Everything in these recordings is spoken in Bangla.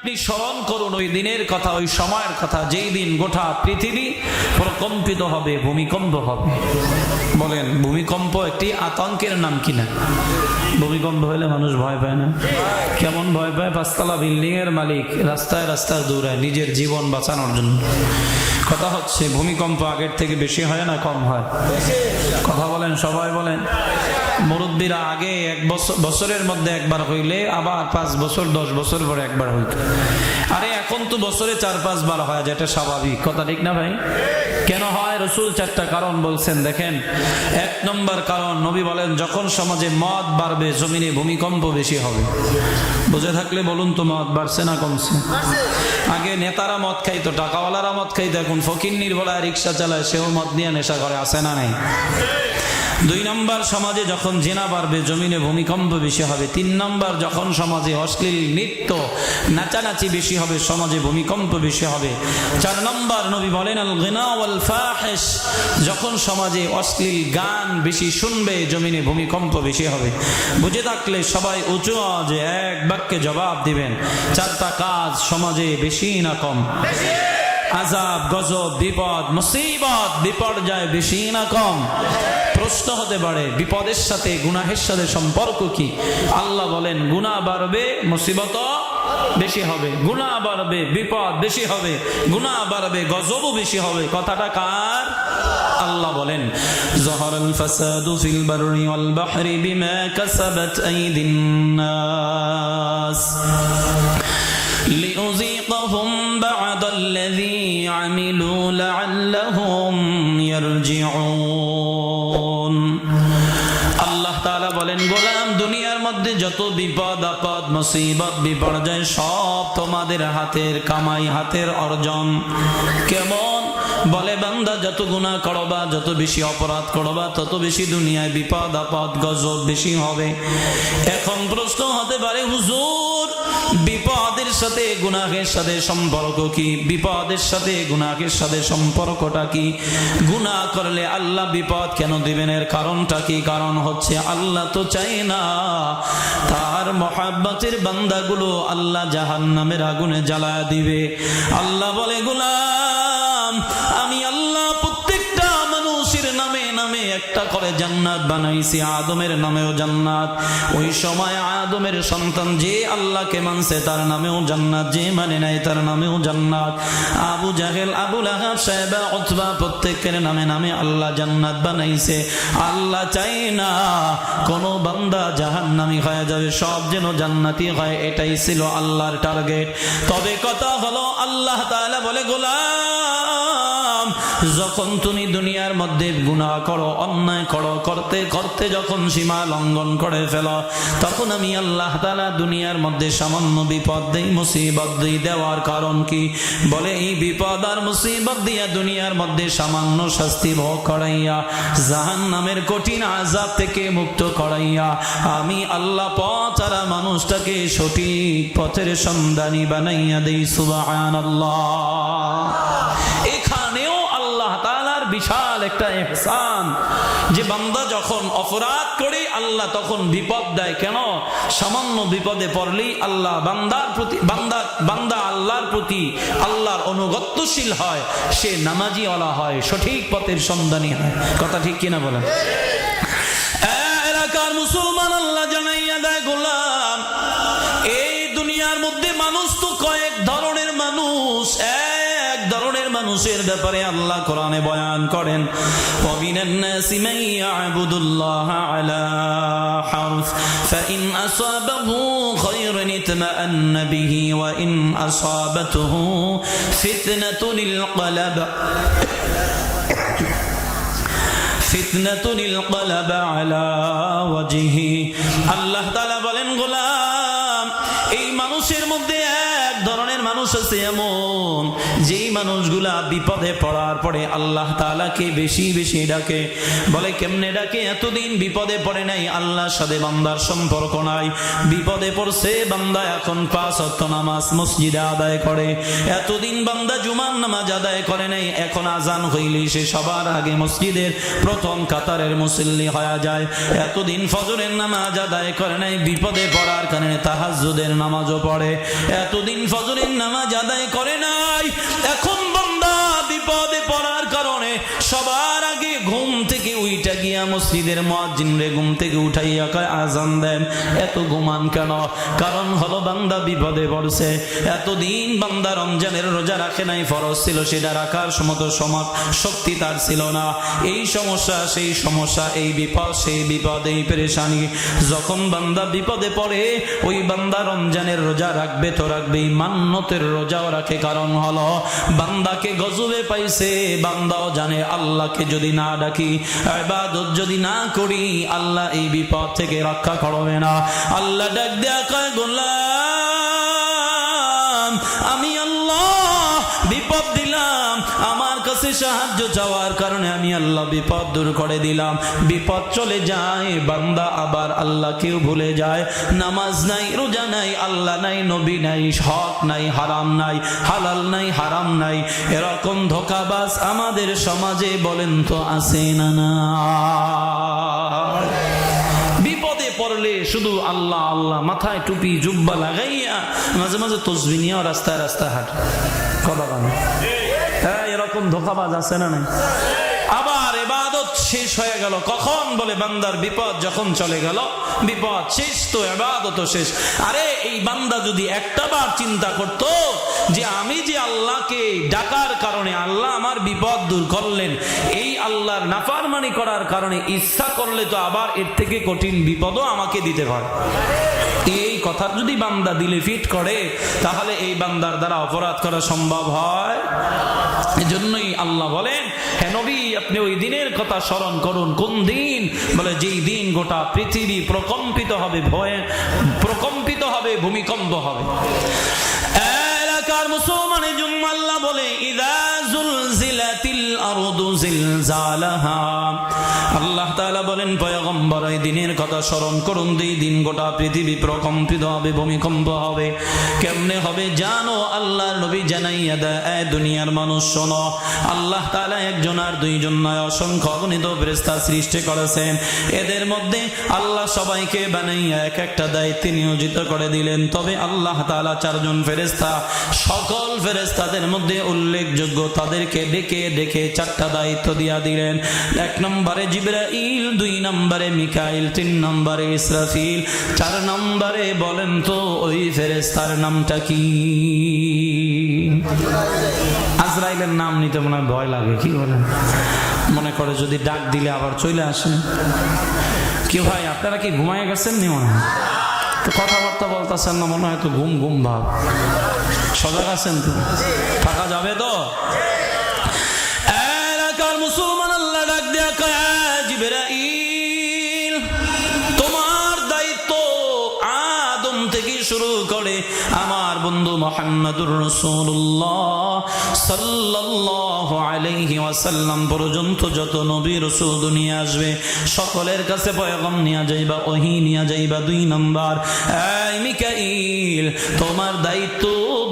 আপনি স্মরণ করুন ওই দিনের কথা, ওই সময়ের কথা, যেই দিন গোটা পৃথিবী প্রকম্পিত হবে, ভূমিকম্প হবে। বলেন, ভূমিকম্প একটি আতঙ্কের নাম কিনা ভূমিকম্প হলে মানুষ ভয় পায় না? কেমন ভয় পায়? পাঁচতলা বিল্ডিং এর মালিক রাস্তায় রাস্তায় দৌড়ায় নিজের জীবন বাঁচানোর জন্য। কথা হচ্ছে, ভূমিকম্প আগের থেকে বেশি হয় না কম হয়? কথা বলেন, সবাই বলেন। মুরব্বীরা আগে এক বছর, বছরের মধ্যে একবার হইলে, আবার পাঁচ বছর, দশ বছর পরে একবার হইত। আরে এখন তো বছরে চার পাঁচবার হয়, যেটা স্বাভাবিক। কথা ঠিক না ভাই? কেন হয়? রসুল চারটা কারণ বলছেন, দেখেন। এক নম্বর কারণ, নবী বলেন, যখন সমাজে মদ বাড়বে, জমিনে ভূমিকম্প বেশি হবে। বুঝে থাকলে বলুন তো, মদ বাড়ছে না কমছে? আগে নেতারা মদ খাইতো, টাকাওয়ালারা মদ খাইতো, এখন ফকির নির্ভলায় রিক্সা চালায়, সেও মদ নিয়ে নেশা করে আসে না নাই? দুই নম্বর সমাজে যখন জেনা বাড়বে, জমিনে ভূমিকম্প বেশি হবে। তিন নম্বর, যখন সমাজে অশ্লীল নৃত্য নাচানাচি বেশি হবে, সমাজে ভূমিকম্প বেশি হবে। চার নম্বর, নবী বলেন যখন সমাজে অশ্লীল গান বেশি শুনবে, জমিনে ভূমিকম্প বেশি হবে। বুঝে থাকলে সবাই উঁচু যে এক বাক্যে জবাব দিবেন, চারটা কাজ সমাজে বেশি না কম। আজাব গজব, বিপদ, মুসিবত, বিপর্যয় বেশি না কম। প্রশ্ন হতে পারে, বিপদের সাথে, গুনাহের সাথে সম্পর্ক কি? আল্লাহ বলেন গুণা বাড়বে, মুসিবত বেশি হবে। গুণা বাড়বে, বিপদ বেশি হবে। গুণা বাড়বে, গজবও বেশি হবে। কথাটা কার? আল্লাহ বলেন জহরুল ফাসাদু ফিল বাররি ওয়াল বাহরি বিমা কাসাবাত আইদিন নাস। লিউযীকাহুম বাদাল্লাযী عملوا لعلهم يرجعون আল্লাহ তাআলা বলেন গোলাম দুনিয়ার মধ্যে যত বিপদ আপদ মুসিবত বিপর্যয় সব তোমাদের হাতের কামাই হাতের অর্জন কেমন বলে বান্দা যত গুনাহ করবা যত বেশি অপরাধ করবা তত বেশি দুনিয়ায় বিপদ আপদ গজব বেশি হবে এখন প্রশ্ন হতে পারে হুজুর বিপদের সাথে গুনাহের সাথে সম্পর্ক কি? বিপদের সাথে গুনাহের সাথে সম্পর্কটা কি? গুনাহ করলে আল্লাহ বিপদ কেন দিবেন? এর কারণটা কি? কারণ হচ্ছে আল্লাহ তো চাই না। তার মহাব্বতের বান্দাগুলো আল্লাহ জাহান্নামের আগুনে জ্বালায় দিবে। আল্লাহ বলে, গুলাম, আমি আল্লাহ একটা করে জান্নাত বানাইছি, আদমের নামেও জান্নাত। ওই সময় আদমের সন্তান যে আল্লাহকে মানছে, তার নামেও জান্নাত। যে মানে নাই, তার নামেও জান্নাত। আবু জাহেল আবুল আহাব সাহেবা অথবা প্রত্যেকের নামে নামে আল্লাহ জান্নাত বানাইছে। আল্লাহ চাই না কোন বান্দা জাহান্নামি হয়ে যাবে, সব যেন জান্নাতি হয়, এটাই ছিল আল্লাহর টার্গেট তবে কথা হলো, আল্লাহ তাআলা বলে, গোলাম যখন তুমি দুনিয়ার মধ্যে গুনাহ করো, অন্যায় করো, করতে করতে যখন সীমা লঙ্ঘন করে ফেলো, তখন আমি আল্লাহ তাআলা দুনিয়ার মধ্যে সামান্য বিপদ দেই, মুসিবত দেই। দেওয়ার কারণ কি? বলে, এই বিপদ আর মুসিবত দিয়া দুনিয়ার মধ্যে সামান্য শাস্তি ভোগ করাইয়া জাহান নামের কঠিন আজাব থেকে মুক্ত করাইয়া, আমি আল্লাহ পথ আর মানুষটাকে সঠিক পথের সন্ধানী বানাইয়া দেই এখানেও আল্লাহ বিশাল একটা ইহসান। যে বান্দা যখন অপরাধ করে আল্লাহ তখন বিপদ দেয়, কেন? সামান্য বিপদে পড়লেই আল্লাহ বান্দার প্রতি, বান্দা বান্দা আল্লাহর প্রতি আল্লাহর অনুগত্যশীল হয়, সে নামাজি ওলা হয়, সঠিক পথের সন্ধানী হয়। কথা ঠিক কিনা বলেন? এলাকার মুসলমান আল্লাহ মানুষের ব্যাপারে আল্লাহ কোরআনে বয়ান করেন وَمِنَ النَّاسِ مَن يَعْبُدُ اللَّهَ عَلَى حَرْفٍ فَإِنْ أَصَابَهُ خَيْرٌ اطْمَأَنَّ بِهِ وَإِنْ أَصَابَتْهُ فِتْنَةٌ انقلب ফিতনাত انقلب على وجهه আল্লাহ তাআলা বলেন গোলাম এই মানুষের মধ্যে এক ধরনের মানুষ আছে এমন, যেই মানুষগুলা বিপদে পড়ার পরে আল্লাহ তাআলাকে বেশি বেশি ডাকে। বলে, কেমনে ডাকে? এতদিন বিপদে পড়ে নাই, আল্লাহর সাথে বান্দার সম্পর্ক নাই। বিপদে পড়ছে, বান্দা এখন পাঁচ অক্ট নামাজ মসজিদে আদায় করে। এতদিন বান্দা জুমার নামাজ আদায় করে নাই, এখন আজান হইলে সে সবার আগে মসজিদের প্রথম কাতারের মুসল্লি হয়ে যায়। এতদিন ফজরের নামাজ আদায় করে নাই, বিপদে পড়ার কারণে তাহাজ্জুদের নামাজও পড়ে। এতদিন ফজরের নামাজ আদায় করে নাই। এখন বন্দা বিপদে পড়ার কারণে সবার আগে ঘুম থেকে উইটা গিয়া মসজিদের মুয়াজ্জিন রে ঘুম থেকে উঠাইয়া আজান দেন, এত ঘুমান কেন? কারণ হলো বান্দা বিপদে পড়ছে। এতদিন বান্দা রমজানের রোজা রাখে নাই, ফরজ ছিল সেটা রাখার সমত সমাজ, শক্তি তার ছিল না। এই সমস্যা, সেই সমস্যা, এই বিপদ, সেই বিপদ, এই পেরেশানি। যখন বান্দা বিপদে পড়ে, ওই বান্দা রমজানের রোজা রাখবে তো রাখবেই মান্যতের রোজাও রাখে। কারণ হলো, বান্দাকে গজবে পাইছে, বান্দাও জানে, আল্লাহকে যদি না ডাকি ইবাদত যদি না করি, আল্লাহ এই বিপদ থেকে রক্ষা করবে না। আল্লাহ ডাক দেয়া কয়, গোলাম! কাছে সাহায্য চাওয়ার কারণে আমি আল্লাহ বিপদ দূর করে দিলাম। বিপদ চলে যায়, বান্দা আবার আল্লাহকেও ভুলে যায়। নামাজ নাই, রোজা নাই, আল্লাহ নাই, নবী নাই, হক নাই, হারাম নাই, হালাল নাই, হারাম নাই। এরকম ধোকাবাজ আমাদের সমাজে বলেন তো আছে না না? বিপদে পড়লে শুধু আল্লাহ আল্লাহ মাথায় টুপি, জুব্বা লাগাইয়া মাঝে মাঝে তসবি নিয়েও রাস্তায় রাস্তায় হাঁটে। কথা এরকম ধোকাবাজ আছে না নাই? আবার এবাদত শেষ হয়ে গেল। কখন বলে বান্দার বিপদ যখন চলে গেল? বিপদ শেষ তো এবাদত শেষ। আরে, এই বান্দা যদি একটা বার চিন্তা করত যে আমি যে আল্লাহকে ডাকার কারণে আল্লাহ আমার বিপদ দূর করলেন, এই আল্লাহর নাফারমানি করার কারণে ইচ্ছা করলে তো আবার এর থেকে কঠিন বিপদও আমাকে দিতে এই কথা। যদি বান্দা দিলে ফিট করে, তাহলে এই বান্দার দ্বারা অপরাধ করা সম্ভব হয়। এজন্যই আল্লাহ বলেন হ্যাঁ নবী, আপনি ওই দিনের কথা স্মরণ করুন। কোন দিন? বলে, যেই দিন গোটা পৃথিবী প্রকম্পিত হবে, ভয়ে প্রকম্পিত হবে, ভূমিকম্প হবে। এলাকার মুসলমানের জন্য আল্লাহ বলে, ইদা অসংখ্য সৃষ্টি করেছেন। এদের মধ্যে আল্লাহ সবাইকে বানাইয়া এক একটা দায়িত্বে নিয়োজিত করে দিলেন। তবে আল্লাহ তাআলা চারজন ফেরেশতা, সকল ফেরেশতাদের মধ্যে উল্লেখযোগ্য তাদেরকে ডেকে ডেকে চারটা দায়িত্ব দিয়া দিলেন। এক নম্বরে জিব্রাইল, দুই নম্বরে মিকাইল, তিন নম্বরে ইসরাফিল, চার নম্বরে বলেন তো ওই ফেরেশতার নামটা কি? আজরাইলের নাম নিতে মনে হয় ভয় লাগে, কি বলেন মনে করে যদি ডাক দিলে আবার চলে আসে। কি ভাই, আপনারা কি ঘুমায় গেছেন নি মনে হয়? তো কথাবার্তা বলতেছেন না, মনে হয় তো ঘুম ঘুম ভাব। সজাগ আছেন তো? থাকা যাবে তো? বন্ধু মোহাম্মদুর রসুল্লাহ সাল্লাল্লাহু আলাইহি ওয়াসাল্লাম পর্যন্ত যত নবী রসুল দুনিয়া আসবে, সকলের কাছে পয়গম নিয়ে যাইবা, ওহি নিয়ে যাইবা দুই নম্বর। তোমার দায়িত্ব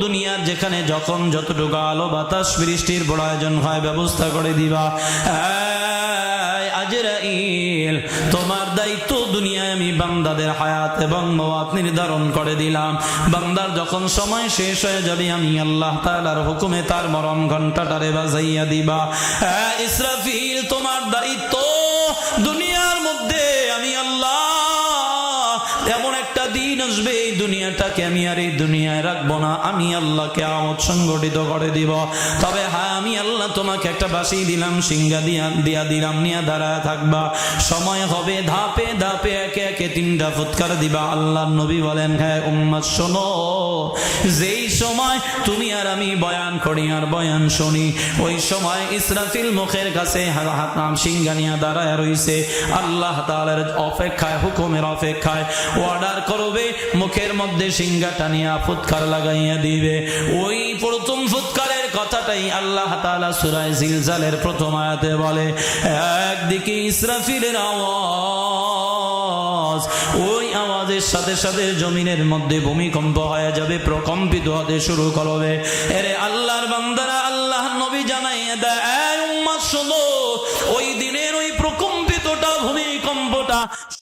দুনিয়ার যেখানে যখন যতটুকু আলো বাতাস বৃষ্টির বড় আয়োজন হয় ব্যবস্থা করে দিবা। আজরাইল, তোমার দুনিয়ায় আমি বান্দাদের হায়াত এবং মওয়াত নির্ধারণ করে দিলাম। বান্দার যখন সময় শেষ হয়ে যাবে, আমি আল্লাহ তাআলার হুকুমে তার মরণ ঘন্টাটারে বাজাইয়া দিবা। হ্যাঁ ইসরাফিল, তোমার দায়িত্ব দুনিয়ার মধ্যে। আমি আল্লাহ, এমন একটা দিন আসবে দুনিয়াটাকে আমি আর এই দুনিয়ায় রাখব না। আমি আল্লাহকে আমদ সংগঠিত করে দিব। তবে হ্যাঁ আমি আল্লাহ তোমাকে একটা বাসি দিলাম সিঙ্গা দিয়া দিয়া দিলাম, নিয়ে দাঁড়ায় থাকবা। সময় হবে, ধাপে ধাপে একে একে তিনটা ফুৎকার দিবা। আল্লাহ নবী বলেন হ্যাঁ উম্মাদ শোনো। যেই সময় তুমি আর আমি বয়ান করি আর বয়ান শুনি, ওই সময় ইসরাফিল মুখের কাছে হা- হাত নাম সিঙ্গা নিয়ে দাঁড়ায় রইছে। আল্লাহ তাআলার অপেক্ষায়, হুকুমের অপেক্ষায় অর্ডার করবে, মুখের মধ্যে সিংহা টানিয়া ফুৎকার লাগাইয়া দিবে। ওই প্রথম ফুৎকারের কথাটাই আল্লাহ তাআলা সূরা জিলজালের প্রথম আয়াতে বলে, একদিকে ইসরাফিলের আওয়াজ, ওই আওয়াজের সাথে সাথে জমিনের মধ্যে ভূমিকম্প হয়ে যাবে, প্রকম্পিত হতে শুরু করবে। এরে আল্লাহর বান্দারা আল্লাহ নবী জানাইয়া দেয় শোনো